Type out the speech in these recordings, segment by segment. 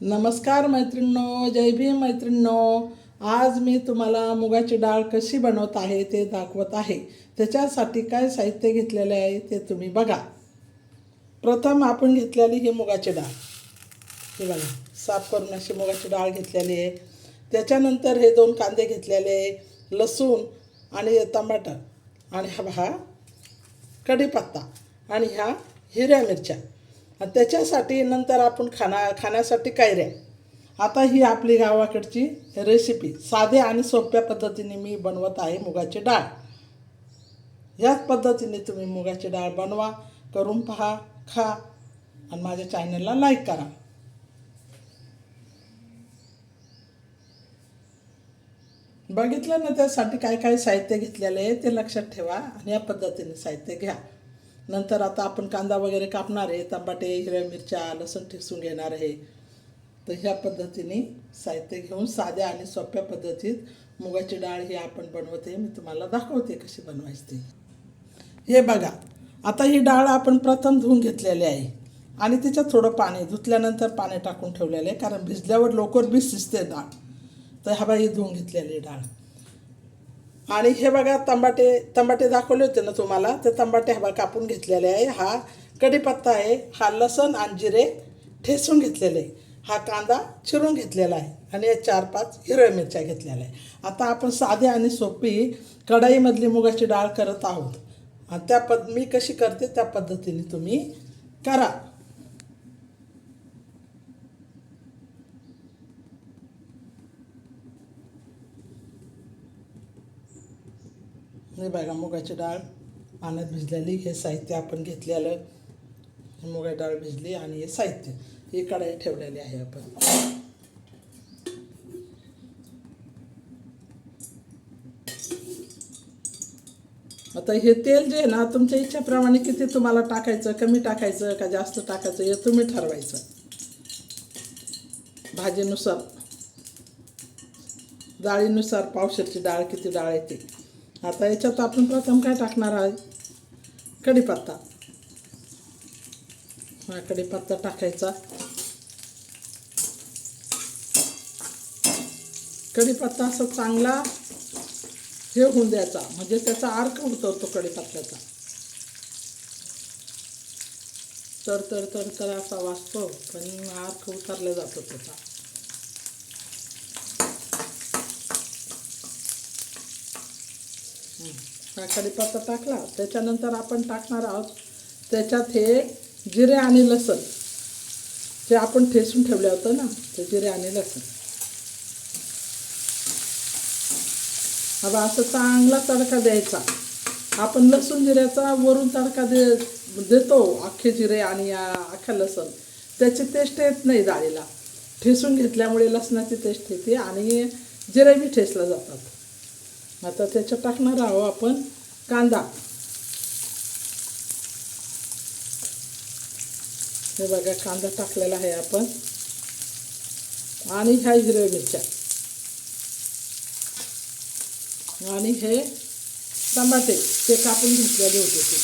नमस्कार मैत्रिणींनो जय भीम मैत्रिणींनो. आज मी तुम्हाला मुगाची डाळ कशी बनवत आहे ते दाखवत आहे. त्याच्यासाठी काय साहित्य घेतलेले आहे ते तुम्ही बघा. प्रथम आपण घेतलेली ही मुगाची डाळ. हे बघा साफ करून अशी मुगाची डाळ घेतलेली आहे. त्याच्यानंतर हे दोन कांदे घेतलेले आहे लसूण आणि टमाटर. आणि हा हा कढीपत्ता आणि ह्या हिरव्या मिरच्या. त्याच्यासाठी नंतर आपण खाना खाण्यासाठी कायऱ्या आता ही आपली गावाकडची रेसिपी साध्या आणि सोप्या पद्धतीने मी बनवत आहे मुगाची डाळ. याच पद्धतीने तुम्ही मुगाची डाळ बनवा करून पहा खा आणि माझ्या चॅनलला लाईक करा. बघितलं ना त्यासाठी काय काय साहित्य घेतलेलं आहे ते लक्षात ठेवा आणि या पद्धतीने साहित्य घ्या. नंतर आता आपण कांदा वगैरे कापणार आहे टमाटे हिरव्या मिरच्या लसूण ठिसून घेणार आहे. तर ह्या पद्धतीने साहित्य घेऊन साध्या आणि सोप्या पद्धतीत मुगाची डाळ ही आपण बनवते. मी तुम्हाला दाखवते कशी बनवायची ती. हे बघा आता ही डाळ आपण प्रथम धुवून घेतलेली आहे. आणि तिच्यात थोडं पाणी धुतल्यानंतर पाणी टाकून ठेवलेलं आहे कारण भिजल्यावर लवकर भिज शिजते डाळ. तर हा बाई धुवून घेतलेली डाळ. आणि हे बघा तंबाटे तंबाटे दाखवले होते ना तुम्हाला? ते तंबाटे हा कापून घेतलेले आहे. हा कढीपत्ता आहे हा लसण आणि जिरे ठेसून घेतलेले आहे. हा कांदा चिरून घेतलेला आहे. आणि चार पाच हिरव्या मिरच्या घेतलेल्या आहे. आता आपण साधी आणि सोपी कढाईमधली मुगाची डाळ करत आहोत. आणि त्या पद मी कशी करते? त्या पद्धतीने तुम्ही करा. हे बघा मुगाची डाळ पाण्यात भिजलेली हे साहित्य आपण घेतलेलं. हे मुगा डाळ भिजली आणि हे साहित्य ही कढाई ठेवलेली आहे आपण. आता हे तेल जे आहे ना तुमच्या इच्छेप्रमाणे किती तुम्हाला टाकायचं कमी टाकायचं का जास्त टाकायचं हे तुम्ही ठरवायचं. भाजीनुसार डाळीनुसार पावशेरची डाळ किती डाळ येते आता याच्यात आपण प्रथम काय टाकणार आहे? कढीपत्ता हा कढीपत्ता टाकायचा. कढीपत्ता असं चांगला हे होऊन द्यायचा. म्हणजे त्याचा अर्क उतरतो कढीपत्त्याचा तर तर तर तर असा वाचतो. पण अर्क उतरला जातो त्याचा. हा कढीपत्ता टाकला. त्याच्यानंतर आपण टाकणार आहोत त्याच्यात हे जिरे आणि लसूण. जे आपण ठेसून ठेवलं होतं ना ते जिरे आणि लसूण. हवा असं चांगला तडका द्यायचा. आपण लसूण जिऱ्याचा वरून तडका दे देतो अख्खे जिरे आणि अख्ख्या अख्खा त्याची टेस्ट येत नाही डाळीला. ठेसून घेतल्यामुळे लसणाची टेस्ट येते आणि जिरे बी ठेसला जातात. आता त्याच्यात टाकणार आहोत आपण कांदा. हे बघा कांदा टाकलेला आहे आपण. आणि ह्या हिरव्या मिरच्या. आणि हे टमाटे ते कापून घेतलेले होते ते.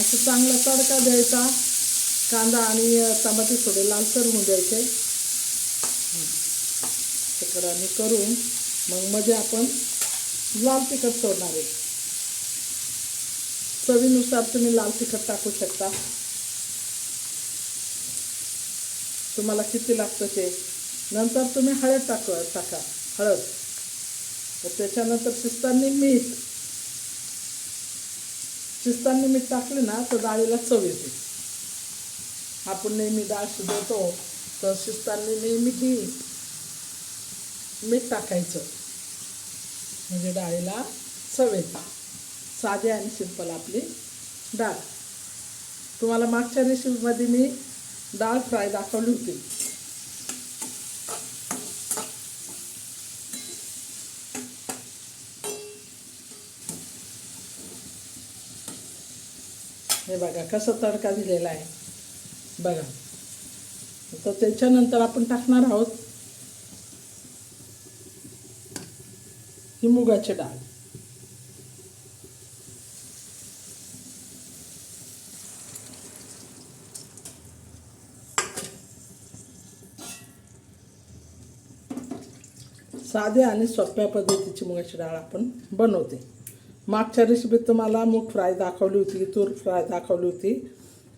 असं चांगला तडका द्यायचा. कांदा आणि टमाटे थोडे लालसर होऊन द्यायचे. तिकडाने करून मग मध्ये आपण लाल तिखट सोडणार आहे. चवीनुसार तुम्ही लाल तिखट टाकू शकता. तुम्हाला किती लागतं ते. नंतर तुम्ही हळद टाक टाका हळद. तर त्याच्यानंतर शिस्तांनी मीठ. शिस्तांनी मीठ टाकले ना तर डाळीला चव येते. आपण नेहमी डाळ शिजवतो तर शिजताना नेहमी ही मीठ टाकायचं. म्हणजे डाळीला चवेल. साधे साधी आणि सिंपल आपली डाळ. तुम्हाला मागच्या रेसिपीमध्ये मी डाळ फ्राय दाखवली होती. हे बघा कसं तडका दिलेला आहे. बघा तर त्याच्यानंतर आपण टाकणार आहोत ही मुगाची डाळ. साध्या आणि सोप्या पद्धतीची मुगाची डाळ आपण बनवते. मागच्या रेसिपीत तुम्हाला मूग फ्राय दाखवली होती तूर फ्राय दाखवली होती.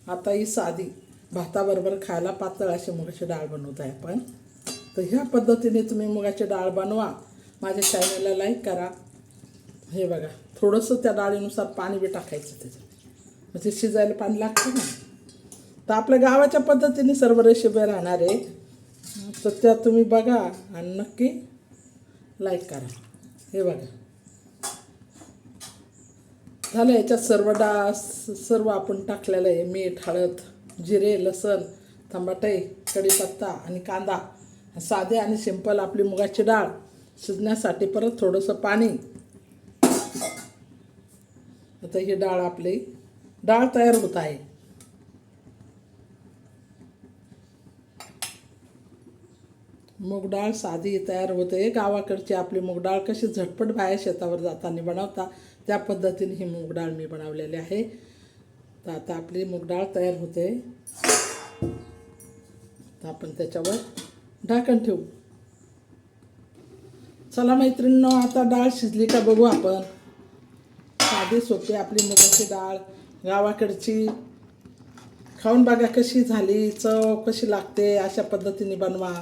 आता ही साधी. भाताबरोबर खायला पातळ अशी मुगाची डाळ बनवत आहे आपण. तर ह्या पद्धतीने तुम्ही मुगाची डाळ बनवा. माझ्या चॅनलला लाईक करा. हे बघा थोडंसं त्या डाळीनुसार पाणी बी टाकायचं त्याच्यात. म्हणजे शिजायला पाणी लागतं ना. तर आपल्या गावाच्या पद्धतीने सर्व रेसिपी राहणार आहे तर त्या तुम्ही बघा आणि नक्की लाईक करा. हे बघा. झालं याच्यात सर्व डा सर्व आपण टाकलेलं आहे. मीठ हळद जिरे लसण टमाटे कढीपत्ता आणि कांदा साधे आणि सिंपल आपली मुगाची डाळ शिजण्यासाठी परत थोडंसं पाणी. आता ही डाळ आपली डाळ तयार होत आहे. मूग डाळ साधी तयार होते. गावाकडची आपली मूग डाळ कशी झटपट बाहेर शेतावर जाताना बनवता त्या पद्धतीने ही मूग डाळ मी बनवलेली आहे. तर आता आपली मूग डाळ तयार होते. तर आपण त्याच्यावर ढाकण ठेवू. चला मैत्रिणींनो आता डाळ शिजली का बघू आपण. साधी सोपी आपली मुगाची डाळ गावाकडची. खाऊन बघा कशी झाली चव कशी लागते अशा पद्धतीने बनवा.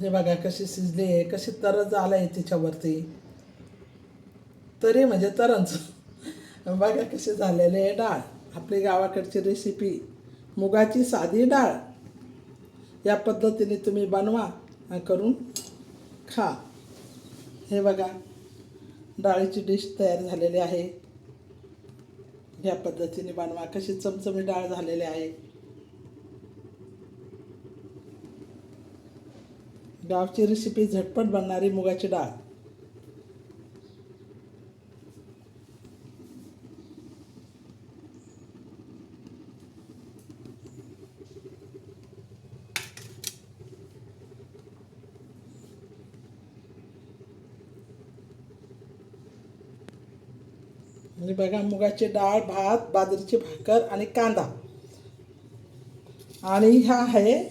हे बघा कशी शिजली आहे कशी तरच आलं आहे तिच्यावरती. तरी म्हणजे तरच. बघा कसे झालेली आहे डाळ. आपली गावाकडची रेसिपी मुगाची साधी डाळ. या पद्धतीने तुम्ही बनवा करून खा. हे बघा. डाळीची डिश तयार झालेली आहे. या पद्धतीने बनवा. कशी चमचमी डाळ झालेली आहे. गावची रेसिपी झटपट बनणारी मुगाची डाळ. म्हणजे बघा मुगाची डाळ भात बाजरीची भाकर आणि कांदा. आणि ह्या आहे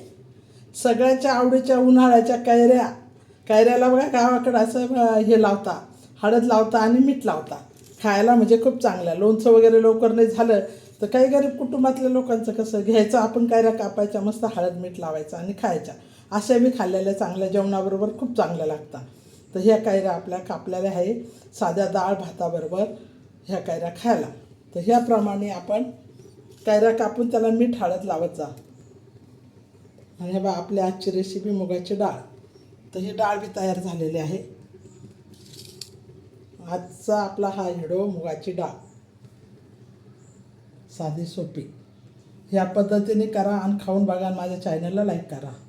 सगळ्याच्या आवडीच्या उन्हाळ्याच्या कैऱ्या. कैऱ्याला बघा गावाकडं असं हे लावता हळद लावता आणि मीठ लावता. खायला म्हणजे खूप चांगलं. लोणचं वगैरे लवकर नाही झालं तर काही गरीब कुटुंबातल्या लोकांचं कसं घ्यायचं आपण कैऱ्या कापायच्या मस्त हळद मीठ लावायचं आणि खायच्या. अशा बी खाल्लेल्या चांगल्या जेवणाबरोबर खूप चांगल्या लागतात. तर ह्या कैऱ्या आपल्या कापलेल्या आहे साध्या डाळ भाताबरोबर ह्या कैऱ्या खायला. तर ह्याप्रमाणे आपण कैऱ्या कापून त्याला मीठ हळद लावत जा. आणि हे बा आपल्या आजची रेसिपी मुगाची डाळ. तर ही डाळ बी तयार झालेली आहे. आजचा आपला हा हिडो मुगाची डाळ. साधी सोपी. ह्या पद्धतीने करा आणि खाऊन बघा आणि माझ्या चॅनलला लाईक करा.